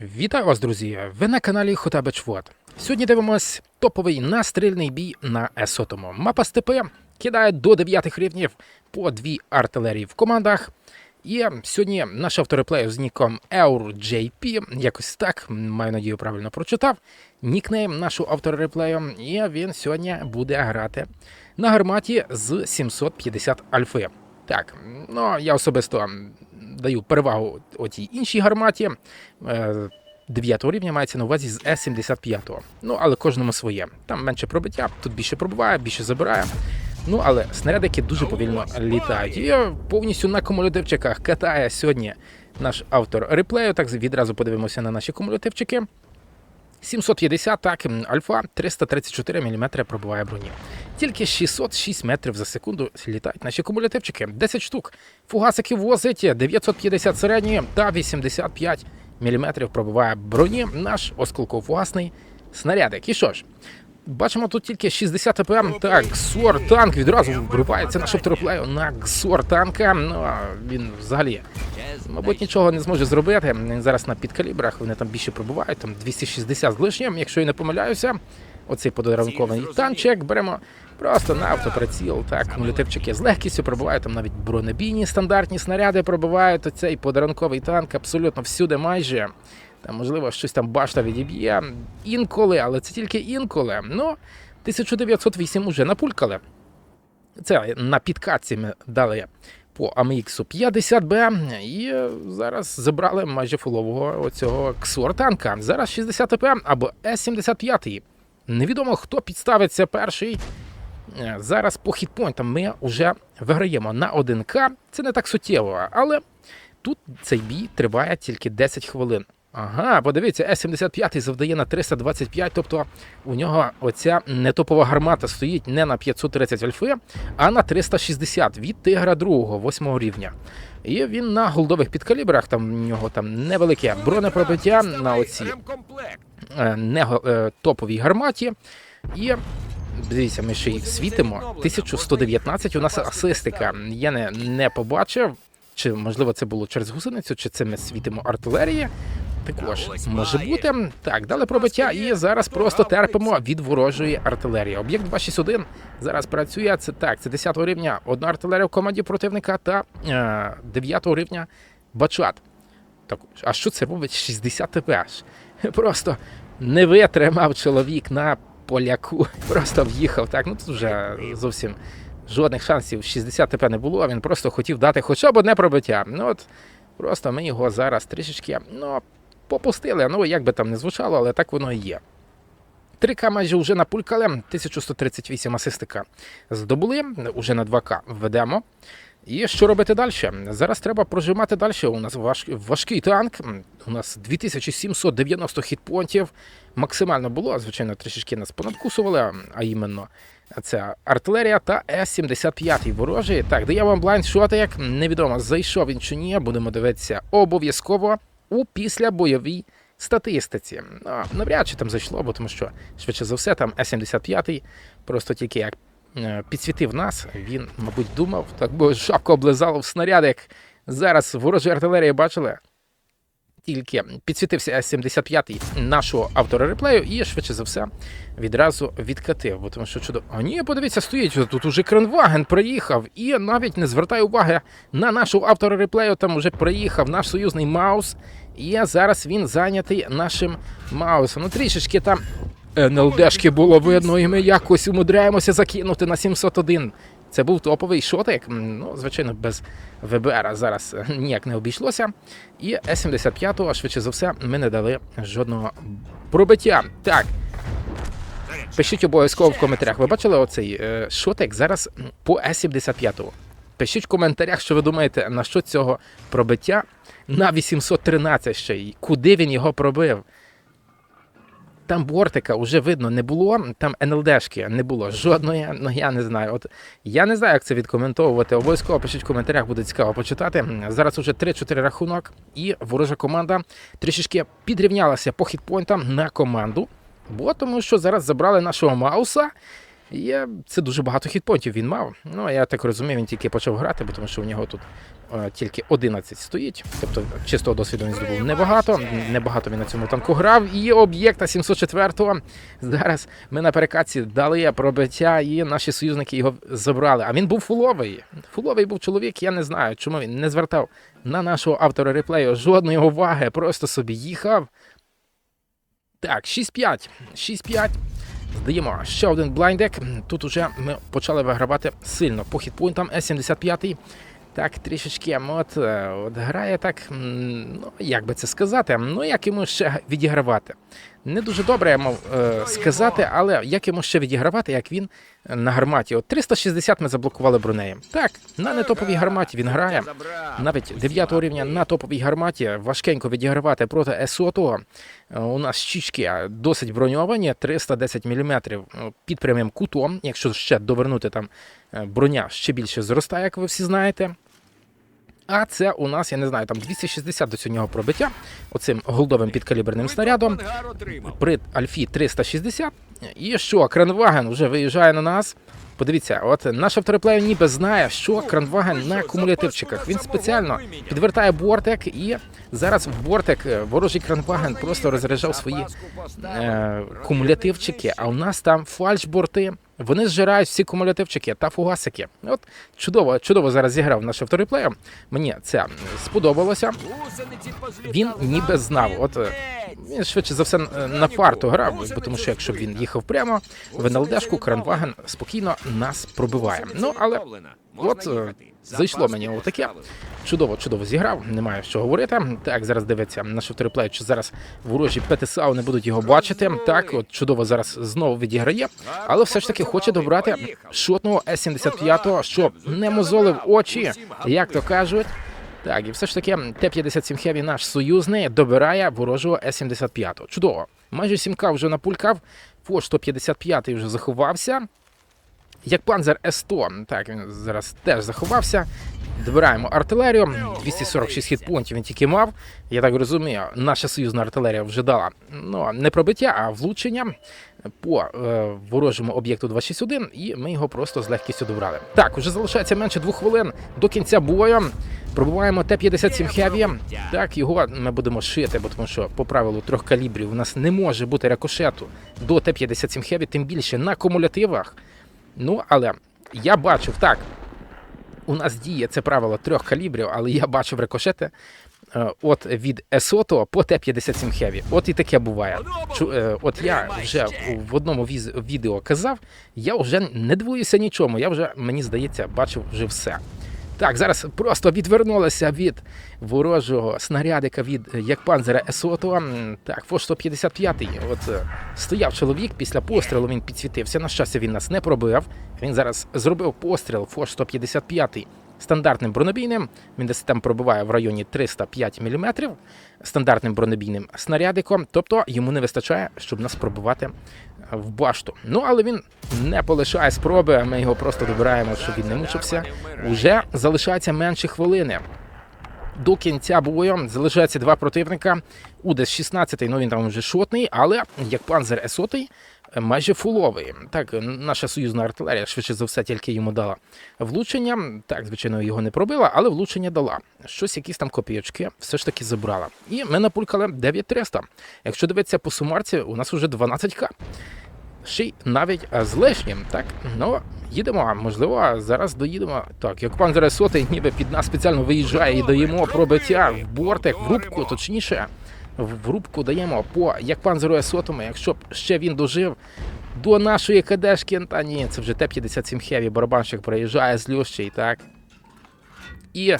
Вітаю вас, друзі! Ви на каналі Хотабечвод. Сьогодні дивимось топовий настрільний бій на Есотому. Мапа степи кидає до 9 рівнів по дві артилерії в командах. І сьогодні наш автореплею з ніком EurJP, якось так, маю надію, правильно прочитав. Нікнейм нашого автореплею, і він сьогодні буде грати на гарматі з 750 альфи. Так, ну я особисто даю перевагу отій іншій гарматі. е, 9 рівня мається на увазі з С-75. Ну, але кожному своє. Там менше пробиття, тут більше пробиває, більше забирає. Ну, але снарядики дуже повільно літають. І повністю на кумулятивчиках катає сьогодні наш автор реплею. Так відразу подивимося на наші кумулятивчики. 750, так, альфа 334 мм пробиває броні. Тільки 606 метрів за секунду літають наші кумулятивчики. 10 штук. Фугасики возить 950 середньої та 85 мм пробиває броні наш осколково-фугасний снарядик. І що ж? Бачимо тут тільки 60 АПМ. Так, Гсор танк відразу вривається наш автореплею на Гсор танка. Ну, а він взагалі, мабуть, нічого не зможе зробити. Він зараз на підкалібрах, вони там більше пробувають, там 260 з лишнім, якщо я не помиляюся. Оцей подарункований танчик беремо просто на автоприціл. Так, кумулятивчики з легкістю пробувають, там навіть бронебійні стандартні снаряди пробивають. Оцей подарунковий танк абсолютно всюди майже. Там, можливо, щось там башта відіб'є інколи, але це тільки інколи. Ну, 1908 уже напулькали. Це на підкатці ми дали по AMX 50B і зараз забрали майже фулового оцього ксор танка. Зараз 60 ТП або С-75. Невідомо, хто підставиться перший. Е, Зараз по хітпойнтам ми вже виграємо на 1К. Це не так суттєво, але тут цей бій триває тільки 10 хвилин. Ага, подивіться, С-75 завдає на 325, тобто у нього оця нетопова гармата стоїть не на 530 альфи, а на 360 від тигра другого, 8 рівня. І він на голдових підкалібрах, там у нього там невелике бронепробиття на оці е, не е, топовій гарматі. І дивіться, ми ще й світимо. 1119 у нас асистика. Я не, не побачив. Чи можливо це було через гусеницю, чи це ми світимо артилерії? Також може бути. Так, дали пробиття, і зараз просто терпимо від ворожої артилерії. Об'єкт 261 зараз працює. Це так, це 10 рівня. Одна артилерія в команді противника та е, 9 рівня бачат. Так, а що це робить 60 ТП? Просто не витримав чоловік на поляку. Просто в'їхав. Так, ну тут вже зовсім жодних шансів 60 ТП не було. Він просто хотів дати хоча б одне пробиття. Ну от просто ми його зараз трішечки ну, попустили. Ну, як би там не звучало, але так воно і є. 3К майже вже напулькали, 1138 асистика здобули, уже на 2К ведемо. І що робити далі? Зараз треба прожимати далі. У нас важ... важкий танк. У нас 2790 хітпонтів. Максимально було, звичайно, трішечки нас понадкусували, а іменно це артилерія та С-75 ворожий. Так, дає вам блайндшотик. Невідомо, зайшов він чи ні. Будемо дивитися обов'язково у післябойовій статистиці. Ну, навряд чи там зайшло, бо тому що швидше за все там С-75 просто тільки як підсвітив нас, він, мабуть, думав, так бо шапку облизало в снарядик. Зараз ворожа артилерія бачили. Тільки підсвітився С-75 нашого автора реплею і швидше за все відразу відкатив. Бо тому що чудо. А ні, подивіться, стоїть тут уже Кренваген приїхав і навіть не звертає уваги на нашого автора реплею. Там уже приїхав наш союзний Маус. І зараз він зайнятий нашим Маусом. Ну трішечки там НЛДшки було видно, і ми якось умудряємося закинути на 701. Це був топовий шотик. Ну, звичайно, без ВБР зараз е, ніяк не обійшлося. І С-75, швидше за все, ми не дали жодного пробиття. Так. Пишіть обов'язково в коментарях. Ви бачили оцей е, шотик зараз по С-75. Пишіть в коментарях, що ви думаєте, на що цього пробиття на 813 ще й. Куди він його пробив? Там бортика вже видно не було, там НЛДшки не було жодної. Ну я не знаю. От я не знаю, як це відкоментовувати. Обов'язково пишіть в коментарях, буде цікаво почитати. Зараз уже 3-4 рахунок, і ворожа команда трішечки підрівнялася по хітпойнтам на команду. Бо тому що зараз забрали нашого Мауса. Е, це дуже багато хітпонтів він мав. Ну, я так розумію, він тільки почав грати, бо тому що у нього тут е, тільки 11 стоїть. Тобто чистого досвіду він здобув небагато. Небагато він на цьому танку грав. І об'єкта 704-го. Зараз ми на перекатці дали пробиття, і наші союзники його забрали. А він був фуловий. Фуловий був чоловік, я не знаю, чому він не звертав на нашого автора реплею жодної уваги, просто собі їхав. Так, 6-5. 6-5. Здаємо ще один блайндек. Тут уже ми почали вигравати сильно по хітпойнтам. С-75. Так, трішечки от, е, от грає так, ну як би це сказати, ну як йому ще відігравати. Не дуже добре я мав е, сказати, але як йому ще відігравати, як він е, на гарматі. От 360 ми заблокували бронеєм. Так, на нетоповій гарматі він грає. Навіть 9 рівня на топовій гарматі важкенько відігравати проти С100. Е, У нас щічки досить броньовані, 310 мм під прямим кутом. Якщо ще довернути там е, броня ще більше зростає, як ви всі знаєте. А це у нас, я не знаю, там 260 до цього пробиття оцим голдовим підкаліберним снарядом при Альфі 360. І що, Кранваген вже виїжджає на нас. Подивіться, от наш автореплеєр ніби знає, що Кранваген на кумулятивчиках. Він спеціально підвертає бортик, і зараз в бортик е, ворожий Кранваген просто розряджав свої е, кумулятивчики, а у нас там фальшборти. Вони зжирають всі кумулятивчики та фугасики. От чудово, чудово зараз зіграв наш автореплеєр. Мені це сподобалося. Він ніби знав. От е, він швидше за все е, на фарту грав, бо тому що якщо б він їхав прямо в НЛДшку, Кранваген спокійно нас пробиває. Ну але от е, зайшло мені отаке. Чудово, чудово зіграв, немає що говорити. Так, зараз дивиться наш автореплей, чи зараз ворожі ПТСАУ не будуть його бачити. Так, от чудово зараз знову відіграє, але все ж таки хоче добрати шотного С-75, щоб не мозолив очі, як то кажуть. Так, і все ж таки Т-57 Heavy наш союзний добирає ворожого С-75. Чудово. Майже 7К вже напулькав, Фо 155 вже заховався. Як панзер С-100, так, він зараз теж заховався. Добираємо артилерію. 246 хітпонтів він тільки мав. Я так розумію, наша союзна артилерія вже дала ну, не пробиття, а влучення по е, ворожому об'єкту 261, і ми його просто з легкістю добрали. Так, уже залишається менше двох хвилин до кінця бою. Пробуваємо Т-57 Heavy. Так, його ми будемо шити, бо тому що по правилу трьох калібрів у нас не може бути рикошету до Т-57 Heavy, тим більше на кумулятивах. Ну, але я бачив так. У нас діє це правило трьох калібрів, але я бачив рикошети е, от від Есото по Т-57 Heavy. От і таке буває. Е, От я вже в одному відео казав, я вже не дивуюся нічому. Я вже, мені здається, бачив вже все. Так, зараз просто відвернулися від ворожого снарядика від е, як панзера Есото. Так, Фош 155. От е, стояв чоловік після пострілу. Він підсвітився. На щастя, він нас не пробив. Він зараз зробив постріл Фош 155 стандартним бронебійним. Він десь там пробиває в районі 305 мм стандартним бронебійним снарядиком. Тобто йому не вистачає, щоб нас пробивати е, в башту. Ну але він не полишає спроби. Ми його просто добираємо, щоб він не мучився. Уже залишається менше хвилини. До кінця бою залишається два противника. Удес 16-й, ну він там вже шотний, але як панзер Есотий майже фуловий. Так, наша союзна артилерія швидше за все тільки йому дала влучення. Так, звичайно, його не пробила, але влучення дала. Щось, якісь там копійочки, все ж таки забрала. І ми напулькали 9300. Якщо дивитися по сумарці, у нас вже 12к. Ще й навіть з лишнім, так? Ну, їдемо, можливо, зараз доїдемо. Так, як пан зараз сотий, ніби під нас спеціально виїжджає і даємо пробиття в бортик, в рубку, точніше, в рубку даємо по як пан Зероя сотому, якщо б ще він дожив до нашої кадешки, та ні, це вже Т-57 Heavy, барабанщик проїжджає з Лющей, так? І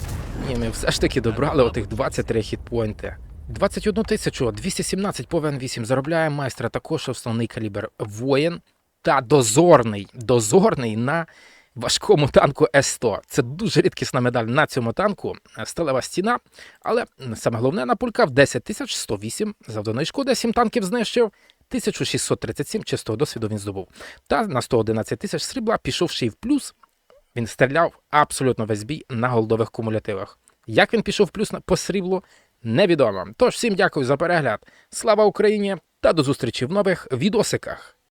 ні, ми все ж таки добрали отих 23 хітпойнти. 21 тисячу 217 по ВН8 заробляє майстра також основний калібр воїн та дозорний. Дозорний на важкому танку С100. Це дуже рідкісна медаль на цьому танку. Сталева стіна. Але саме головне напулькав 10 тисяч 108 завданої шкоди, 7 танків знищив. 1637 чистого досвіду він здобув. Та на 111 тисяч срібла пішов ще й в плюс. Він стріляв абсолютно весь бій на голдових кумулятивах. Як він пішов в плюс по сріблу, невідомо. Тож всім дякую за перегляд. Слава Україні та до зустрічі в нових відосиках.